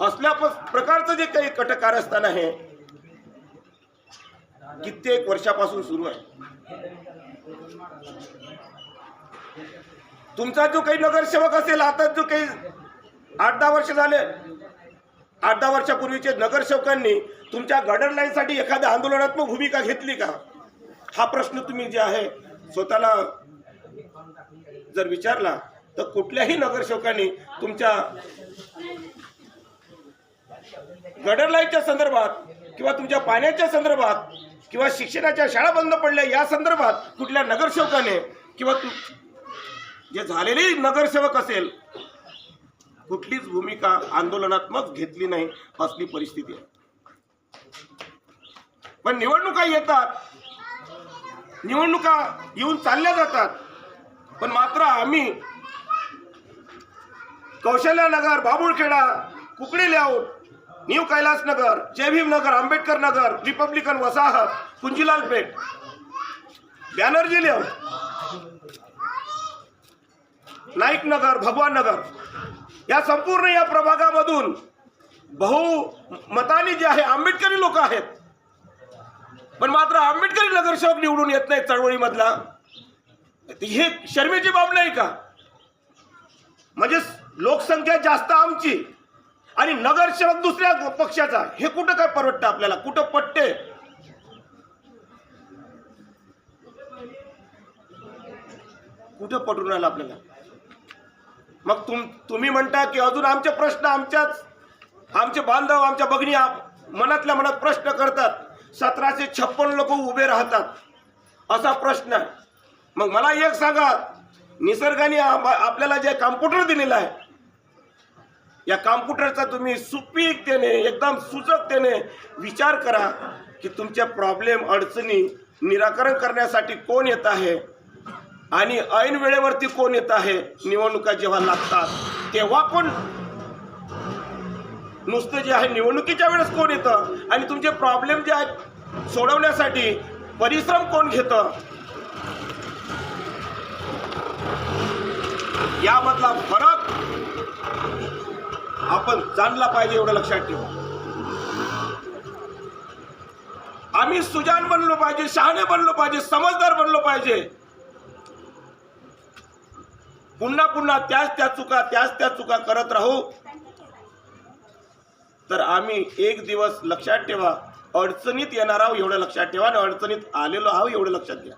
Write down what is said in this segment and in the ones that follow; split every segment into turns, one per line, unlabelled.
असल्या प्रकारचं जे काही कटकारस्थान आहे कित्येक वर्षापासून सुरू आहे. तुमचा जो काही नगरसेवक असेल आता जो काही आठ दहा वर्ष झाले आठ दहा वर्षापूर्वीचे नगरसेवकांनी तुमच्या गडर लाईनसाठी एखाद्या आंदोलनात्मक भूमिका घेतली का? हा प्रश्न तुम्ही जे आहे स्वतःला जर विचारला तर कुठल्याही नगरसेवकांनी तुमच्या गडर लाईनच्या संदर्भात किंवा तुमच्या पाण्याच्या संदर्भात किंवा शिक्षणाच्या शाळा बंद पडल्या या संदर्भात कुठल्या नगरसेवकाने किंवा जे झालेले नगरसेवक असेल कुठलीच भूमिका आंदोलनात्मक घेतली नाही असली परिस्थिती आहे. पण निवडणुका येतात. निवडणुका येऊन चालल्या जातात. पण मात्र आम्ही कौशल्यनगर बाबुळखेडा कुकडी लावून न्यू कैलास नगर जयभीम नगर आंबेडकर नगर रिपब्लिकन वसाहत कुंजीलाल पेठ. बॅनर्जी लेआउट हो. नाईक नगर भगवान नगर. या संपूर्ण या प्रभागामधून बहुमताने जे आहे आंबेडकरी लोक आहेत. पण मात्र आंबेडकरी नगरसेवक निवडून येत नाही चळवळीमधला. हे शर्मेची बाब नाही का? म्हणजे लोकसंख्या जास्त आमची. आणि नगरसेवक दुसऱ्या पक्षाचा. हे कुठं काय परवडतं आपल्याला? कुठं पटते कुठं पटून राहिलं आपल्याला? मग तुम तुम्ही म्हणता की अजून आमचे प्रश्न आमच्याच आमचे बांधव आमच्या भगिनी मनातल्या मनात प्रश्न करतात. सतराशे छप्पन लोक उभे राहतात. असा प्रश्न आहे. मग मला एक सांगा निसर्गाने आपल्याला जे कॉम्प्युटर दिलेलं आहे या कॉम्प्युटरचा तुम्ही सुपीकतेने एकदम सुचकतेने विचार करा की तुमच्या प्रॉब्लेम अडचणी निराकरण करण्यासाठी कोण येत आहे आणि ऐन वेळेवरती कोण येत आहे निवडणुका जेव्हा लागतात तेव्हा कोण? नुसतं जे आहे निवडणुकीच्या वेळेस कोण येतं? आणि तुमचे प्रॉब्लेम जे आहेत सोडवण्यासाठी परिश्रम कोण घेतं? यामधला फरक आपण जाणला पाहिजे एवढं लक्षात ठेवा. आम्ही सुजान बनलो पाहिजे शहाणे बनलो पाहिजे समजदार बनलो पाहिजे. पुन्हा पुन्हा त्याच त्या चुका त्याच त्या चुका करत राहू. तर आम्ही एक दिवस लक्षात ठेवा अडचणीत येणार आहोत एवढं लक्षात ठेवा आणि अडचणीत आलेलो आहोत एवढं लक्षात घ्या.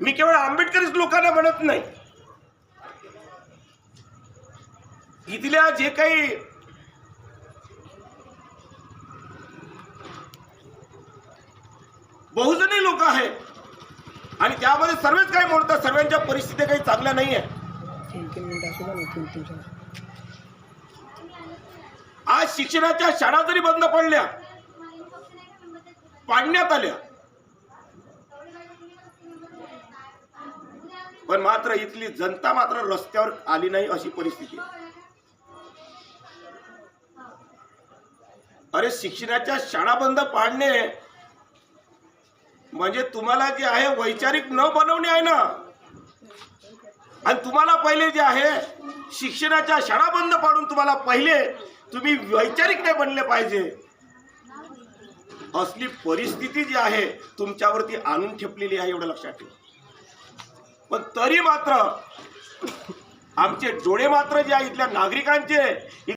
मी केवळ आंबेडकरीच लोकांना म्हणत नाही. इथल्या जे काही बहुजनी लोक आहेत आणि त्यामध्ये सर्वच काही म्हणतात सर्वांच्या परिस्थिती काही चांगल्या नाही आहे आज शिक्षणाच्या शाळा जरी बंद पडल्या पाडण्यात आल्या पण मात्र इथली जनता मात्र रस्त्यावर आली नाही अशी परिस्थिती अरे शिक्षणाच्या शाळा बंद पाडणे म्हणजे तुम्हाला जे आहे वैचारिक न बनवणे आहे ना? आणि तुम्हाला पहिले जे आहे शिक्षणाच्या शाळा बंद पाडून तुम्हाला पहिले तुम्ही वैचारिक नाही बनले पाहिजे. असली परिस्थिती जी आहे तुमच्यावरती आणून ठेपलेली आहे एवढं लक्षात ठेवा. पण तरी मात्र आमचे डोळे मात्र जे आहे इथल्या नागरिकांचे